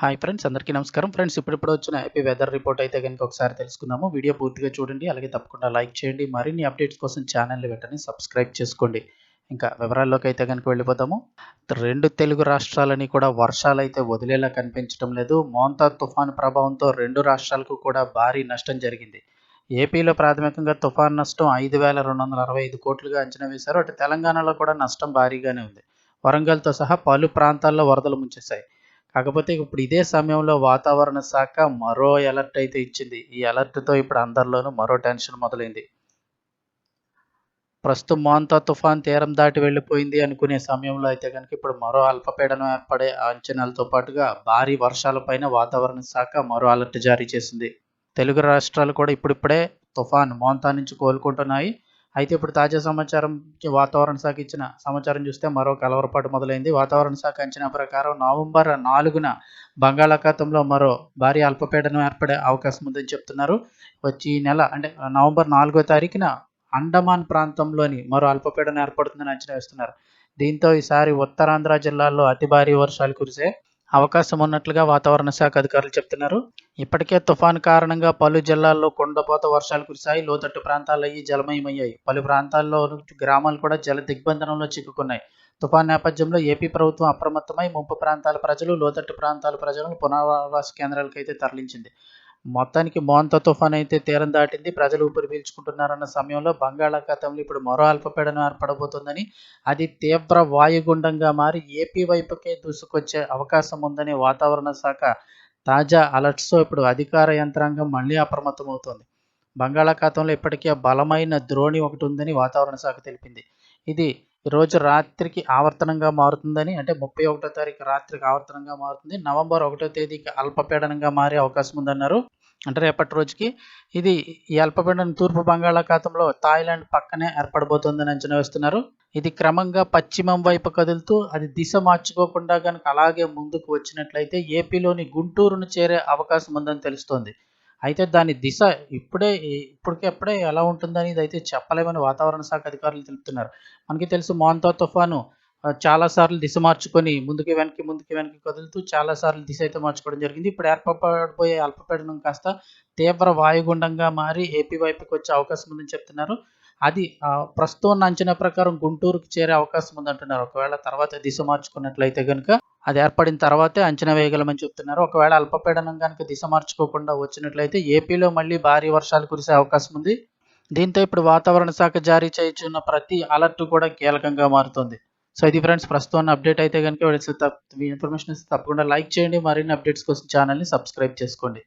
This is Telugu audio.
హాయ్ ఫ్రెండ్స్ అందరికీ నమస్కారం. ఫ్రెండ్స్ ఇప్పుడిప్పుడు వచ్చిన హ్యాపీ వెదర్ రిపోర్ట్ అయితే కనుక ఒకసారి తెలుసుకుందాము. వీడియో పూర్తిగా చూడండి అలాగే తప్పకుండా లైక్ చేయండి. మరిన్ని అప్డేట్స్ కోసం ఛానల్ని వెంటనే సబ్స్క్రైబ్ చేసుకోండి. ఇంకా వివరాల్లోకి అయితే కనుక వెళ్ళిపోతాము. రెండు తెలుగు రాష్ట్రాలని కూడా వర్షాలు అయితే వదిలేలా కనిపించడం లేదు. మోంతా తుఫాన్ ప్రభావంతో రెండు రాష్ట్రాలకు కూడా భారీ నష్టం జరిగింది. ఏపీలో ప్రాథమికంగా తుఫాన్ నష్టం ఐదు వేల రెండు వందల అరవై ఐదు కోట్లుగా అంచనా వేశారు. అటు తెలంగాణలో కూడా నష్టం భారీగానే ఉంది. వరంగల్తో సహా పలు ప్రాంతాల్లో వరదలు ముంచేశాయి. కాకపోతే ఇప్పుడు ఇదే సమయంలో వాతావరణ శాఖ మరో అలర్ట్ అయితే ఇచ్చింది. ఈ అలర్ట్తో ఇప్పుడు అందరిలోనూ మరో టెన్షన్ మొదలైంది. ప్రస్తుతం మోంతా తుఫాన్ తీరం దాటి వెళ్ళిపోయింది అనుకునే సమయంలో అయితే కనుక ఇప్పుడు మరో అల్పపీడనం ఏర్పడే అంచనాలతో పాటుగా భారీ వర్షాలపైన వాతావరణ శాఖ మరో అలర్ట్ జారీ చేసింది. తెలుగు రాష్ట్రాలు కూడా ఇప్పుడిప్పుడే తుఫాన్ మోంతా నుంచి కోలుకుంటున్నాయి. అయితే ఇప్పుడు తాజా సమాచారం వాతావరణ శాఖ ఇచ్చిన సమాచారం చూస్తే మరో కలవరపాటు మొదలైంది. వాతావరణ శాఖ అంచనా ప్రకారం నవంబర్ నాలుగున బంగాళాఖాతంలో మరో భారీ అల్పపీడనం ఏర్పడే అవకాశం ఉందని చెప్తున్నారు. వచ్చి ఈ నెల అంటే నవంబర్ నాలుగో తారీఖున అండమాన్ ప్రాంతంలోని మరో అల్పపీడనం ఏర్పడుతుందని అంచనా వేస్తున్నారు. దీంతో ఈసారి ఉత్తరాంధ్ర జిల్లాల్లో అతి భారీ వర్షాలు కురిసే అవకాశం ఉన్నట్లుగా వాతావరణ శాఖ అధికారులు చెప్తున్నారు. ఇప్పటికే తుఫాను కారణంగా పలు జిల్లాల్లో కొండపోత వర్షాలు కురిశాయి. లోతట్టు ప్రాంతాలు అయ్యి జలమయమయ్యాయి. పలు ప్రాంతాల్లో గ్రామాలు కూడా జల దిగ్బంధనంలో చిక్కుకున్నాయి. తుఫాన్ నేపథ్యంలో ఏపీ ప్రభుత్వం అప్రమత్తమై ముంపు ప్రాంతాల ప్రజలు లోతట్టు ప్రాంతాల ప్రజలను పునరావాస కేంద్రాలకు అయితే తరలించింది. మొత్తానికి మోంత తుఫాన్ అయితే తీరం దాటింది. ప్రజలు ఊపిరి పీల్చుకుంటున్నారన్న సమయంలో బంగాళాఖాతంలో ఇప్పుడు మరో అల్పపీడనం ఏర్పడబోతుందని అది తీవ్ర వాయుగుండంగా మారి ఏపీ వైపుకే దూసుకొచ్చే అవకాశం ఉందని వాతావరణ శాఖ తాజా అలర్ట్స్తో ఇప్పుడు అధికార యంత్రాంగం మళ్ళీ అప్రమత్తమవుతోంది. బంగాళాఖాతంలో ఇప్పటికే బలమైన ద్రోణి ఒకటి ఉందని వాతావరణ శాఖ తెలిపింది. ఇది ఈరోజు రాత్రికి ఆవర్తనంగా మారుతుందని అంటే ముప్పై ఒకటో తారీఖు రాత్రికి ఆవర్తనంగా మారుతుంది. నవంబర్ ఒకటో తేదీకి అల్పపీడనంగా మారే అవకాశం ఉందన్నారు. అంటే రేపటి రోజుకి ఇది ఈ అల్పపీడనం తూర్పు బంగాళాఖాతంలో థాయిలాండ్ పక్కనే ఏర్పడబోతుందని అంచనా వేస్తున్నారు. ఇది క్రమంగా పశ్చిమం వైపు కదులుతూ అది దిశ మార్చుకోకుండా కనుక అలాగే ముందుకు వచ్చినట్లయితే ఏపీలోని గుంటూరును చేరే అవకాశం ఉందని తెలుస్తోంది. అయితే దాని దిశ ఇప్పుడే ఇప్పటికెప్పుడే ఎలా ఉంటుందని ఇది అయితే చెప్పలేమని వాతావరణ శాఖ అధికారులు తెలుపుతున్నారు. మనకి తెలుసు మోంతా తుఫాను చాలాసార్లు దిశ మార్చుకొని ముందుకి వెనక్కి ముందుకి వెనక్కి కదులుతూ చాలాసార్లు దిశ అయితే మార్చుకోవడం జరిగింది. ఇప్పుడు ఏర్పడబోయే అల్పపీడనం కాస్త తీవ్ర వాయుగుండంగా మారి ఏపీ వైపుకి వచ్చే అవకాశం ఉందని చెప్తున్నారు. అది ప్రస్తుతం ఉన్న అంచనా ప్రకారం గుంటూరుకి చేరే అవకాశం ఉందంటున్నారు. ఒకవేళ తర్వాత దిశ మార్చుకున్నట్లయితే కనుక అది ఏర్పడిన తర్వాతే అంచనా వేయగలమని చెప్తున్నారు. ఒకవేళ అల్పపీడనం కనుక దిశ మార్చుకోకుండా వచ్చినట్లయితే ఏపీలో మళ్ళీ భారీ వర్షాలు కురిసే అవకాశం ఉంది. దీంతో ఇప్పుడు వాతావరణ శాఖ జారీ చేయించున్న ప్రతి అలర్ట్ కూడా కీలకంగా మారుతుంది. సో ఇది ఫ్రెండ్స్ ప్రస్తుతం అప్డేట్ అయితే కనుక ఇన్ఫర్మేషన్ తప్పకుండా లైక్ చేయండి. మరిన్ని అప్డేట్స్ కోసం ఛానల్ని సబ్స్క్రైబ్ చేసుకోండి.